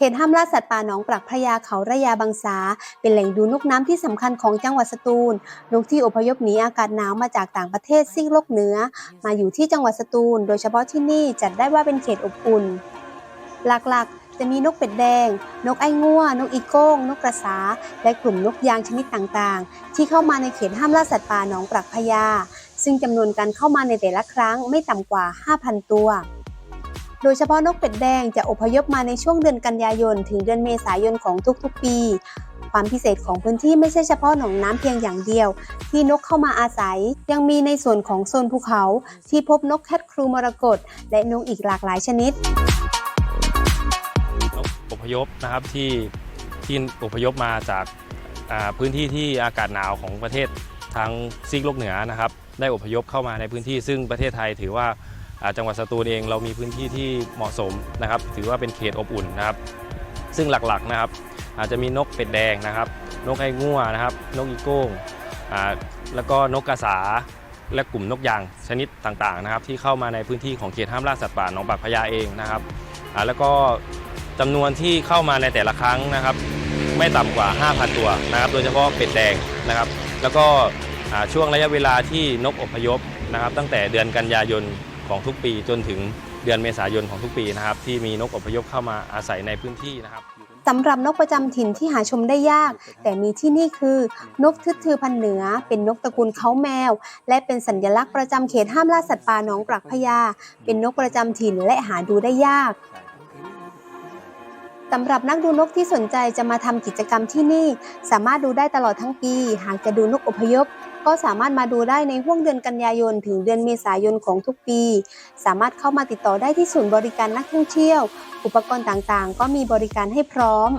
เขตห้ามล่าสัตว์ป่าหนองปลักพระยาเขาระยาบางสา เป็นแหล่งดูนกน้ำที่สำคัญของจังหวัดสตูล นกที่อพยพหนีอากาศหนาวมาจากต่างประเทศซีกโลกเหนือ มาอยู่ที่จังหวัดสตูล โดยเฉพาะที่นี่จัดได้ว่าเป็นเขตอบอุ่น หลักๆ จะมีนกเป็ดแดง นกไอ้ง่ว นกอีโก้ง นกกระสา และกลุ่มนกยางชนิดต่างๆ ที่เข้ามาในเขตห้ามล่าสัตว์ป่าหนองปลักพญา ซึ่งจำนวนการเข้ามาในแต่ละครั้งไม่ต่ำกว่า 5,000 ตัว โดยเฉพาะนกเป็ดแดงจะอพยพมาในช่วงเดือนกันยายน ถึงเดือนเมษายนของทุกๆปี ความพิเศษของพื้นที่ไม่ใช่เฉพาะหนองน้ำเพียงอย่างเดียว ที่นกเข้ามาอาศัย ยังมีในส่วนของโซนภูเขา ที่พบนกแคทครูมรกตและนกอีกหลากหลายชนิดนกอพยพนะครับที่ที่อพยพมาจากพื้นที่ที่อากาศหนาวของประเทศทางซีกโลกเหนือนะครับ ได้อพยพเข้ามาในพื้นที่ ซึ่งประเทศไทยถือว่าจังหวัดสตูลเองเรามีพื้นที่ที่เหมาะสมนะครับ ถือว่าเป็นเขตอบอุ่นนะครับ ซึ่งหลักๆนะครับ อาจจะมีนกเป็ดแดงนะครับ นกไอ้ง่วนะครับ นกอีโก้งแล้วก็นกกระสาและกลุ่มนกยางชนิดต่างๆนะครับ ที่เข้ามาในพื้นที่ของเขตห้ามล่าสัตว์ป่าหนองปากพญาเองนะครับแล้วก็จำนวนที่เข้ามาในแต่ละครั้งนะครับ ไม่ต่ำกว่า 5,000 ตัวนะครับ โดยเฉพาะเป็ดแดงนะครับ แล้วก็ ช่วงระยะเวลาที่นกอพยพนะครับ ตั้งแต่เดือนกันยายนของทุกปีจนถึงเดือนเมษายนของทุกปีนะครับ ที่มีนกอพยพเข้ามาอาศัยในพื้นที่นะครับสำหรับนกประจำถิ่นที่หาชมได้ยาก แต่มีที่นี่คือนกทึดทือพันเหนือ เป็นนกตระกูลเขาแมว และเป็นสัญลักษณ์ประจำเขตห้ามล่าสัตว์ป่าหนองปลักพญาเป็นนกประจำถิ่นและหาดูได้ยาก สำหรับนักดูนกที่สนใจจะมาทำกิจกรรมที่นี่ สามารถดูได้ตลอดทั้งปี หากจะดูนกอพยพ ก็สามารถมาดูได้ในห่วงเดือนกันยายน ถึงเดือนเมษายนของทุกปี สามารถเข้ามาติดต่อได้ที่ศูนย์บริการนักท่องเที่ยว อุปกรณ์ต่างๆ ก็มีบริการให้พร้อม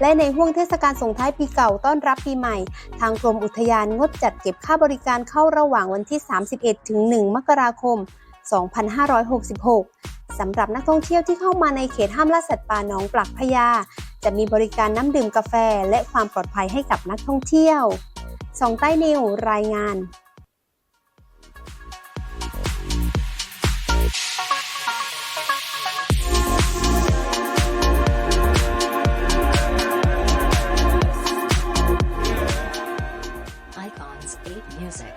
และในห่วงเทศกาลส่งท้ายปีเก่าต้อนรับปีใหม่ ทางกรมอุทยานงดจัดเก็บค่าบริการเข้าระหว่างวันที่ 31 ถึง 1 มกราคม 2566 สำหรับนักท่องเที่ยวที่เข้ามาในเขตห้ามล่าสัตว์ป่าน้องปลักพญาจะมีบริการน้ำดื่มกาแฟและความปลอดภัยให้กับนักท่องเที่ยวสองใต้นิวรายงาน8 Music.